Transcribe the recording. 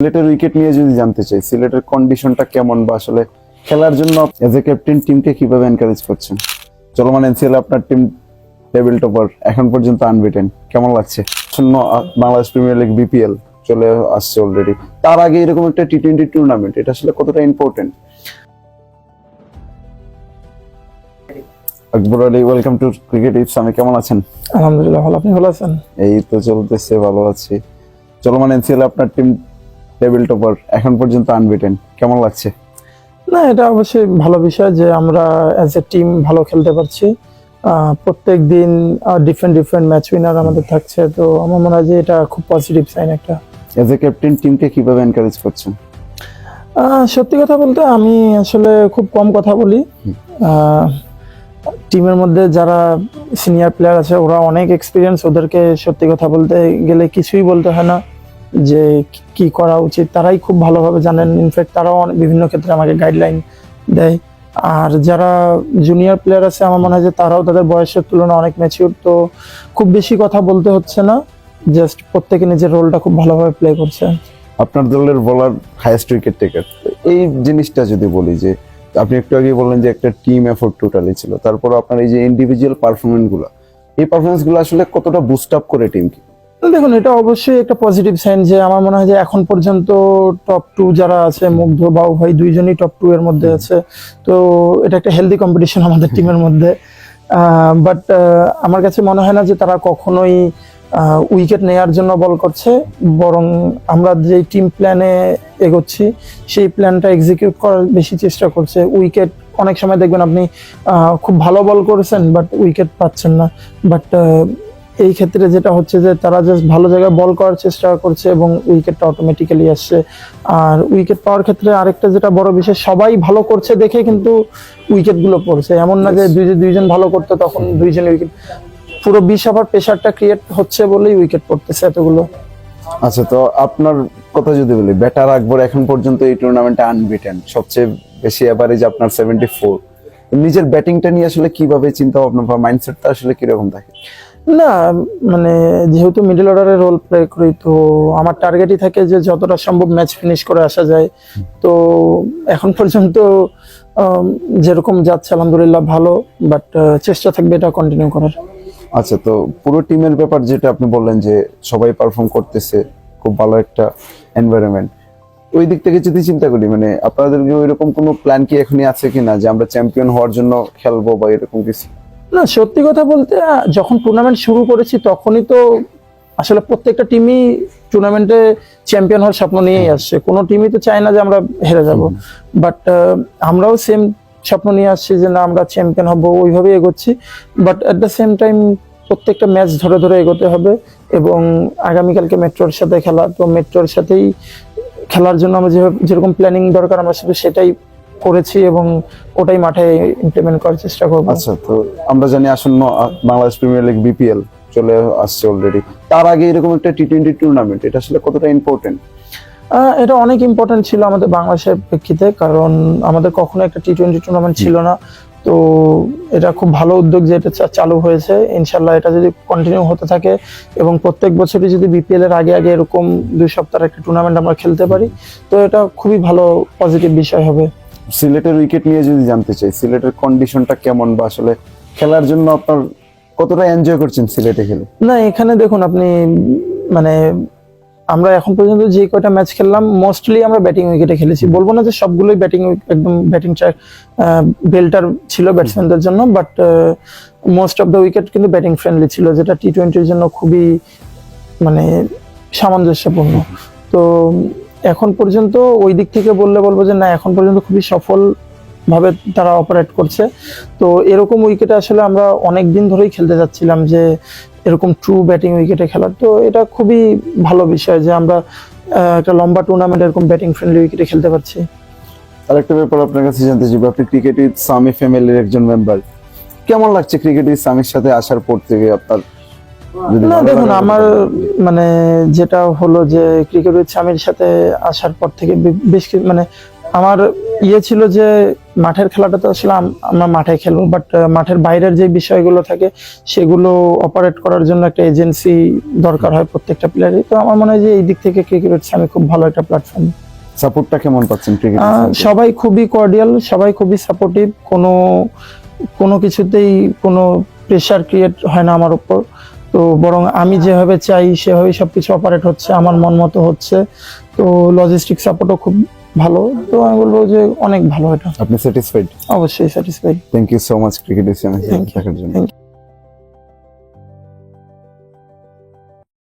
সিলেটের উইকেট নিয়ে যদি জানতে চাই সিলেটের কন্ডিশনটা কেমন বা আসলে খেলার জন্য এজ এ ক্যাপ্টেন টিমকে কীভাবে এনকারেজ করছেন? চলমান এনসিএল আপনার টিম টেবিল টপার এখন পর্যন্ত আনবিটেন কেমন লাগছে? শূন্য বাংলাদেশ প্রিমিয়ার লিগ বিপিএল চলে আসছে অলরেডি তার আগে এরকম একটা টি টোয়েন্টি টুর্নামেন্ট এটা আসলে কতটা important Akbar Ali welcome to cricket ifs আমি কেমন আছেন? আলহামদুলিল্লাহ ভালো। আপনি ভালো আছেন? এই তো চলতেছে ভালো আছি। চলমান এনসিএল আপনার টিম টেবিল টপার এখন পর্যন্ত আনবিটেন কেমন লাগছে? না এটা অবশ্যই ভালো বিষয় যে আমরা অ্যাজ এ টিম ভালো খেলতে পারছি। প্রত্যেক দিন ডিফারেন্ট ডিফারেন্ট ম্যাচ উইনার আমাদের থাকছে তো আমার মনে হয় যে এটা খুব পজিটিভ সাইন একটা। অ্যাজ এ ক্যাপ্টেন টিমকে কীভাবে এনকারেজ করছেন? সত্যি কথা বলতে আমি আসলে খুব কম কথা বলি। টিমের মধ্যে যারা সিনিয়র প্লেয়ার আছে ওরা অনেক এক্সপিরিয়েন্স ওদেরকে সত্যি কথা বলতে গেলে কিছুই বলতে হয় না। যে কি- করা উচিত, তারাই খুব ভালোভাবে জানেন। ইনফ্যাক্ট তারাও বিভিন্ন ক্ষেত্রে আমাকে গাইডলাইন দেয়। আর যারা জুনিয়র প্লেয়ার আছে, আমার মনে হয় যে তারাও তাদের বয়সের তুলনায় অনেক ম্যাচিউর তো খুব বেশি কথা বলতে হচ্ছে না। জাস্ট প্রত্যেকে নিজের রোলটা খুব ভালোভাবে প্লে করছে। আপনার দলের বলার হাইয়েস্ট উইকেট টেকার এই জিনিসটা যদি বলি যে, আপনি একটু আগে বললেন যে একটা টিম এফোর্ট টোটালি ছিল। তারপর আপনার এই যে ইন্ডিভিজুয়াল পারফরমেন্সগুলো, এই পারফরমেন্সগুলো আসলে কতটা বুস্ট আপ করে টিমকে দেখুন এটা অবশ্যই একটা পজিটিভ সাইন যে আমার মনে হয় যে এখন পর্যন্ত টপ টু যারা আছে মুগ্ধ বাবু ভাই দুইজনই টপ টু এর মধ্যে আছে। তো এটা একটা হেলদি কম্পিটিশন আমাদের টিমের মধ্যে। বাট আমার কাছে মনে হয় না যে তারা কখনোই উইকেট নেয়ার জন্য বল করছে। বরং আমরা যে টিম প্ল্যানে এগোচ্ছি সেই প্ল্যানটা এক্সিকিউট করার বেশি চেষ্টা করছে। উইকেট অনেক সময় দেখবেন আপনি খুব ভালো বল করেছেন বাট উইকেট পাচ্ছেন না। বাট এই ক্ষেত্রে যেটা হচ্ছে যে তারা জাস্ট ভালো জায়গায় বল করার চেষ্টা করছে এবং উইকেটটা অটোমেটিক্যালি আসছে। আর উইকেট পাওয়ার ক্ষেত্রে আরেকটা যেটা বড় বিষয় সবাই ভালো করছে দেখে কিন্তু উইকেটগুলো পড়ছে। এমন না যে দুই দুইজন ভালো করতো তখন দুইজন উইকেট পুরো বিশ ওভার প্রেশারটা ক্রিয়েট হচ্ছে বলেই উইকেট পড়তেছে এতগুলো। আচ্ছা তো আপনার কথা যদি বলি ব্যাটার আকবর এখন পর্যন্ত এই টুর্নামেন্টে আনবিটেন সবচেয়ে বেশি অ্যাভারেজ আপনার সেভেন্টি ফোর নিজের ব্যাটিংটা নিয়ে আসলে কীভাবে চিন্তা ভাবনা বা মাইন্ডসেটটা আসলে কীরকম থাকে? না মানে যেহেতু মিডল অর্ডারে রোল প্লে করি, তো আমার টার্গেটই থাকে যে যতটা সম্ভব ম্যাচ ফিনিশ করে আসা যায়। তো এখন পর্যন্ত যেরকম যাচ্ছে, আলহামদুলিল্লাহ ভালো বাট চেষ্টা থাকবে এটা কন্টিনিউ করার। আচ্ছা তো পুরো টিমের ব্যাপার যেটা আপনি বললেন যে সবাই পারফর্ম করতেছে, খুব ভালো একটা এনভায়রনমেন্ট ওই দিক থেকে যদি চিন্তা করি মানে আপনাদের ওইরকম কোনো প্ল্যান কি এখনই আছে কিনা, যে আমরা চ্যাম্পিয়ন হওয়ার জন্য খেলব বা এরকম কিছু? না সত্যি কথা বলতে যখন টুর্নামেন্ট শুরু করেছি তখনই তো আসলে প্রত্যেকটা টিমই টুর্নামেন্টে চ্যাম্পিয়ন হওয়ার স্বপ্ন নিয়েই আসছে। কোনো টিমই তো চায় না যে আমরা হেরে যাব। বাট আমরাও সেম স্বপ্ন নিয়ে আসছি যে না আমরা চ্যাম্পিয়ন হব ওইভাবেই এগোচ্ছি। But at the same time প্রত্যেকটা ম্যাচ ধরে ধরে এগোতে হবে এবং আগামীকালকে মেট্রোর সাথে খেলা। তো মেট্রোর সাথেই খেলার জন্য আমরা যেভাবে যেরকম প্ল্যানিং দরকার আমরা শুধু সেটাই করেছি এবং ওটাই মাঠে ইমপ্লিমেন্ট করার চেষ্টা করব। আচ্ছা তো আমরা জানি আসন্ন বাংলাদেশ প্রিমিয়ার লিগ বিপিএল চলে আসছে অলরেডি তার আগে এরকম একটা টি টোয়েন্টি টুর্নামেন্ট এটা আসলে কতটা ইম্পর্টেন্ট এটা অনেক ইম্পর্টেন্ট ছিল আমাদের বাংলাদেশের প্রেক্ষিতে কারণ আমাদের কখনো একটা টি টোয়েন্টি টুর্নামেন্ট ছিল না। তো এটা খুব ভালো উদ্যোগ যে এটা চালু হয়েছে। ইনশাল্লাহ এটা যদি কন্টিনিউ হতে থাকে এবং প্রত্যেক বছরই যদি বিপিএল এর আগে আগে এরকম দুই সপ্তাহের একটা টুর্নামেন্ট আমরা খেলতে পারি তো এটা খুবই ভালো পজিটিভ বিষয় হবে। সিলেটের উইকেট নিয়ে যদি জানতে চাই সিলেটের কন্ডিশনটা কেমন বা আসলে খেলার জন্য আপনার কতটা এনজয় করছেন সিলেটে খেলে? না এখানে দেখুন আপনি মানে আমরা এখন পর্যন্ত যে কয়টা ম্যাচ খেললাম মোস্টলি আমরা ব্যাটিং উইকেটে খেলেছি। বলব না যে সবগুলোই ব্যাটিং একদম ব্যাটিং ট্র্যাক বেল্টার ছিল ব্যাটসম্যানদের জন্য but most of the wicket কিন্তু ব্যাটিং ফ্রেন্ডলি ছিল যেটা টি টোয়েন্টির জন্য খুবই মানে সামঞ্জস্যপূর্ণ। তো এখন পর্যন্ত ওই দিক থেকে বললে বলব যে না, এখন পর্যন্ত খুবই সফল ভাবে তারা অপারেট করছে। তো এরকম উইকেটে আসলে আমরা অনেক দিন ধরেই খেলতে যাচ্ছিলাম যে, এরকম ট্রু ব্যাটিং উইকেটে খেলার। তো এটা খুবই ভালো বিষয় যে আমরা একটা লম্বা টুর্নামেন্ট এরকম ব্যাটিং ফ্রেন্ডলি উইকেটে খেলতে পারছি। আর একটা ব্যাপার আপনার কাছে জানতে চাইব আপনি ক্রিকেট উইথ সামি ফ্যামিলির একজন মেম্বার কেমন লাগছে ক্রিকেট উইথ সামির সাথে আসার পর থেকে আপনার? না দেখুন আমার মানে যেটা হলো যে ক্রিকেট স্বামীর সাথে আসার পর থেকে বেশ মানে আমার ইয়ে ছিল যে মাঠের খেলাটা তো আসলে আমরা মাঠে খেলব বাট মাঠের বাইরের যে বিষয়গুলো থাকে সেগুলো অপারেট করার জন্য একটা এজেন্সি দরকার হয় প্রত্যেকটা প্লেয়ারই তো আমার মনে হয় যে এই দিক থেকে ক্রিকেট আমি খুব ভালো একটা প্ল্যাটফর্ম সাপোর্টটা কেমন পাচ্ছেন ক্রিকেট সবাই খুবই কর্ডিয়াল সবাই খুবই সাপোর্টিভ কোনো কোনো কিছুতেই কোনো প্রেশার ক্রিয়েট হয় না আমার উপর। তো বরং আমি যেভাবে চাই সেভাবেই সবকিছু অপারেট হচ্ছে আমার মন মতো হচ্ছে। তো লজিস্টিক সাপোর্টও খুব ভালো। তো আমি বলব যে অনেক ভালো এটা। আপনি স্যাটিসফাইড অবশ্যই satisfied thank you so much cricket. দেখার জন্য.